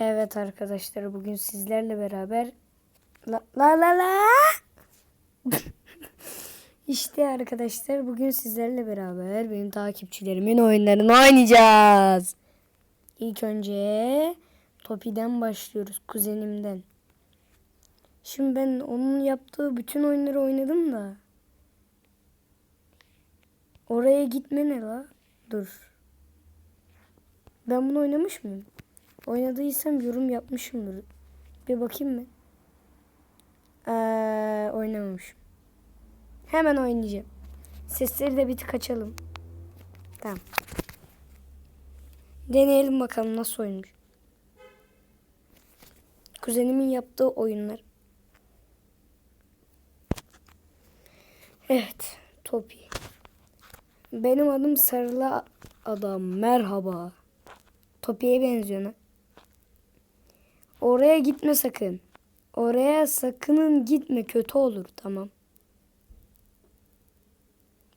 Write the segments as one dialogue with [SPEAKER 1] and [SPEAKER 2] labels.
[SPEAKER 1] Evet arkadaşlar bugün sizlerle beraber la la la la İşte arkadaşlar bugün sizlerle beraber benim takipçilerimin oyunlarını oynayacağız. İlk önce Topi'den başlıyoruz kuzenimden. Şimdi ben onun yaptığı bütün oyunları oynadım da. Oraya gitme ne la? Dur. Ben bunu oynamış mıyım? Oynadıysam yorum yapmışımdır. Bir bakayım mı? Ee, oynamamışım. Hemen oynayacağım. Sesleri de bir tık açalım. Tamam. Deneyelim bakalım nasıl oynamış. Kuzenimin yaptığı oyunlar. Evet. Topi. Benim adım Sarılı Adam. Merhaba. Topi'ye benziyor lan. Oraya gitme sakın. Oraya sakının gitme kötü olur tamam.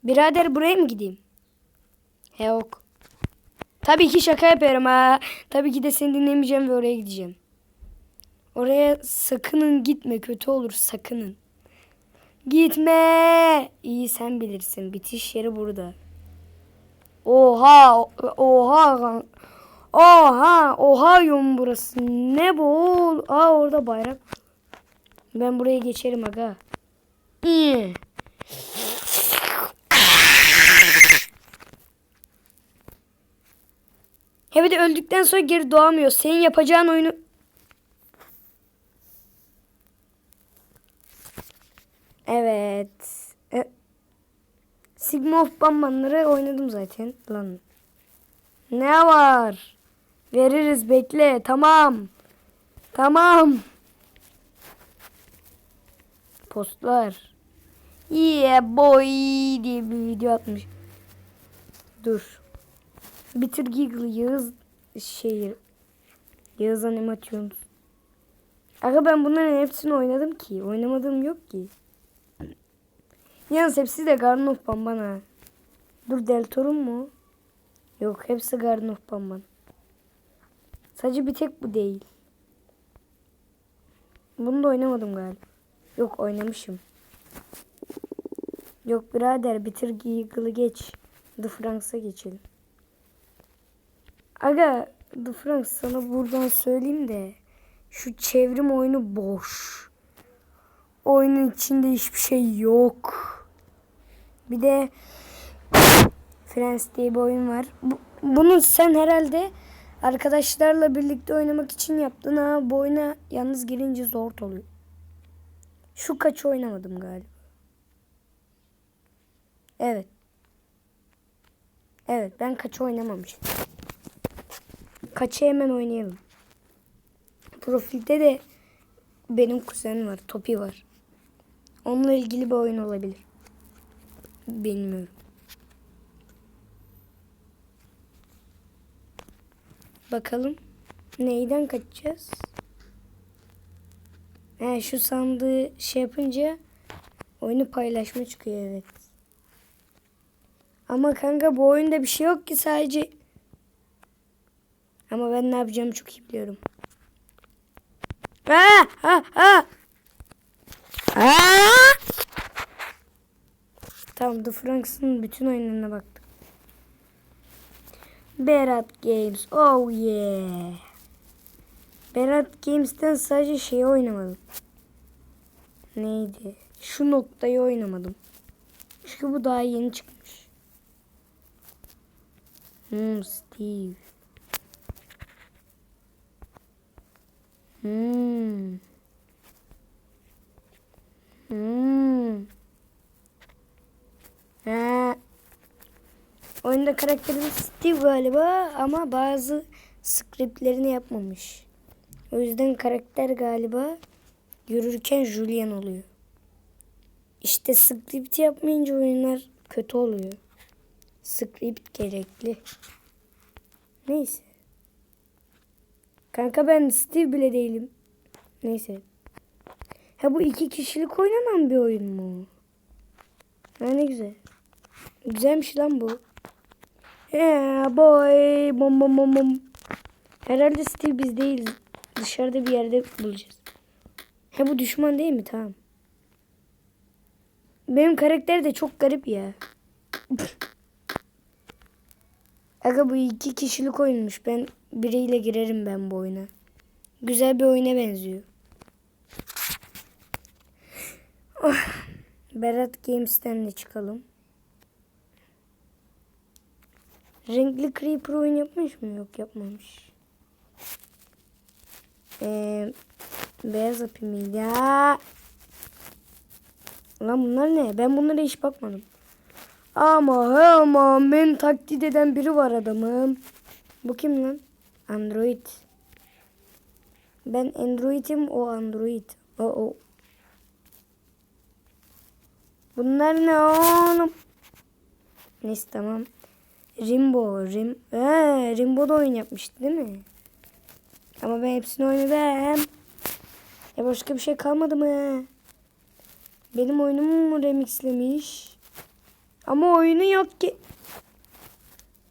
[SPEAKER 1] Birader buraya mı gideyim? He yok. Tabii ki şaka yapıyorum ha. Tabii ki de seni dinlemeyeceğim ve oraya gideceğim. Oraya sakının gitme kötü olur sakının. Gitme. İyi sen bilirsin. Bitiş yeri burada. Oha oha Oha oha yum burası. Ne bu? Aa orada bayrak. Ben buraya geçerim aga. İyi. He bir de öldükten sonra geri doğamıyor. Senin yapacağın oyunu... Evet. E, Sigma of Bambanları oynadım zaten. Lan. Ne var? Veririz bekle. Tamam. Tamam. Postlar. Yeah boy diye bir video atmış. Dur. Bitir Giggle Yağız şehir. Yağız animasyon. Aga ben bunların hepsini oynadım ki. Oynamadığım yok ki. Yalnız hepsi de Garden of Bambana. Dur Deltorun mu? Yok hepsi Garden of Bamban. Sadece bir tek bu değil. Bunu da oynamadım galiba. Yok oynamışım. Yok birader bitir Giggle'ı geç. The Franks'a geçelim. Aga The Franks sana buradan söyleyeyim de şu çevrim oyunu boş. Oyunun içinde hiçbir şey yok. Bir de Friends diye bir oyun var. Bu, bunu sen herhalde arkadaşlarla birlikte oynamak için yaptın ha. Bu oyuna yalnız girince zor oluyor. Şu kaç oynamadım galiba. Evet. Evet ben kaç oynamamışım. Kaçı hemen oynayalım. Profilde de benim kuzenim var. Topi var. Onunla ilgili bir oyun olabilir. Bilmiyorum. Bakalım. Neyden kaçacağız? He, şu sandığı şey yapınca oyunu paylaşma çıkıyor evet. Ama kanka bu oyunda bir şey yok ki sadece ama ben ne yapacağımı çok iyi biliyorum. Ha ha ha. Ha! Tamam The Franks'ın bütün oyunlarına baktık. Berat Games. Oh yeah. Berat Games'ten sadece şeyi oynamadım. Neydi? Şu noktayı oynamadım. Çünkü bu daha yeni çıkmış. Hmm, Steve. Hmm. Hmm. Ha. Oyunda karakterimiz Steve galiba ama bazı scriptlerini yapmamış. O yüzden karakter galiba yürürken Julian oluyor. İşte script yapmayınca oyunlar kötü oluyor. Script gerekli. Neyse. Kanka ben Steve bile değilim. Neyse. Ha bu iki kişilik oynanan bir oyun mu? Ha ne güzel. Güzelmiş lan bu. Yeah boy. Bom bom bom bom. Herhalde Steve biz değiliz. dışarıda bir yerde bulacağız. He bu düşman değil mi? Tamam. Benim karakter de çok garip ya. Aga bu iki kişilik oyunmuş. Ben biriyle girerim ben bu oyuna. Güzel bir oyuna benziyor. Oh. Berat Games'ten de çıkalım. Renkli Creeper oyun yapmış mı? Yok yapmamış. Ee, beyaz ya. Lan bunlar ne? Ben bunlara hiç bakmadım. Ama ama beni taklit eden biri var adamım. Bu kim lan? Android. Ben Android'im o Android. O o. Bunlar ne oğlum? Neyse tamam. Rimbo. Rim ee, Rimbo da oyun yapmıştı değil mi? Ama ben hepsini oynadım. Ya başka bir şey kalmadı mı? Benim oyunumu mu remixlemiş? Ama oyunu yok ki.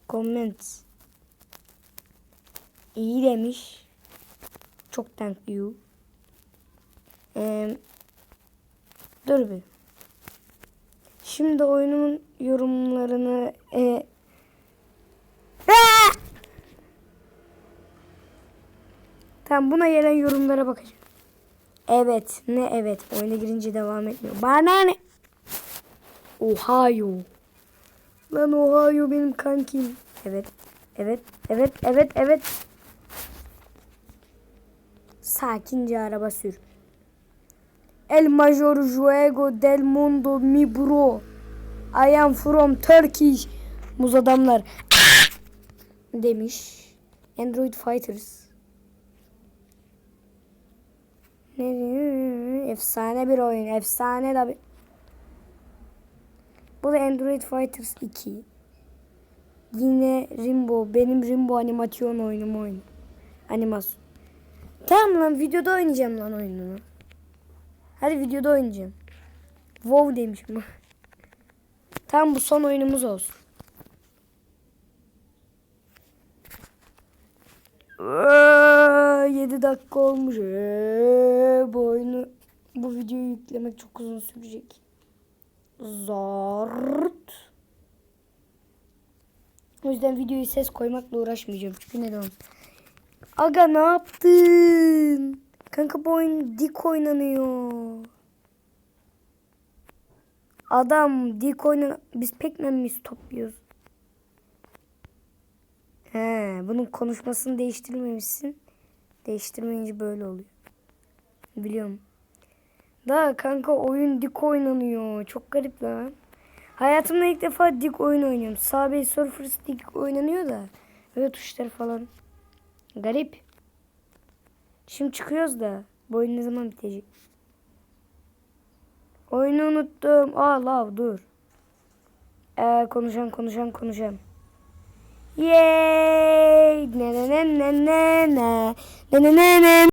[SPEAKER 1] Comment. İyi demiş. Çok thank you. Ee, dur bir. Şimdi oyunun yorumlarını e, Aa! Tamam buna gelen yorumlara bakacağım. Evet ne evet oyuna girince devam etmiyor. Bana ne? Ohio. Lan Ohio benim kankim. Evet. Evet. Evet. Evet. Evet. Sakince araba sür. El Major Juego del Mundo mi bro. I am from Turkish. Muz adamlar. Demiş. Android Fighters. Ne efsane bir oyun. Efsane tabi. Bu da Android Fighters 2. Yine Rimbo. Benim Rimbo animasyon oyunum oyun. Animasyon. Tamam lan videoda oynayacağım lan oyununu. Hadi videoda oynayacağım. WoW demişim. Tamam bu son oyunumuz olsun. 7 dakika olmuş. Ee, bu videoyu yüklemek çok uzun sürecek. Zart. O yüzden videoyu ses koymakla uğraşmayacağım. Çünkü neden. Aga ne yaptın? Kanka bu oyun dik oynanıyor. Adam dik oynan... Biz Pac-Man miyiz topluyoruz? He, bunun konuşmasını değiştirmemişsin. Değiştirmeyince böyle oluyor. Biliyorum. Da kanka oyun dik oynanıyor. Çok garip lan. Hayatımda ilk defa dik oyun oynuyorum. Subway Surfers dik oynanıyor da. Böyle tuşlar falan. Garip. Şimdi çıkıyoruz da. Bu oyun ne zaman bitecek? Oyunu unuttum. Aa lav dur. Ee, konuşan konuşan konuşan. Yay! Ne ne ne ne ne ne ne ne ne ne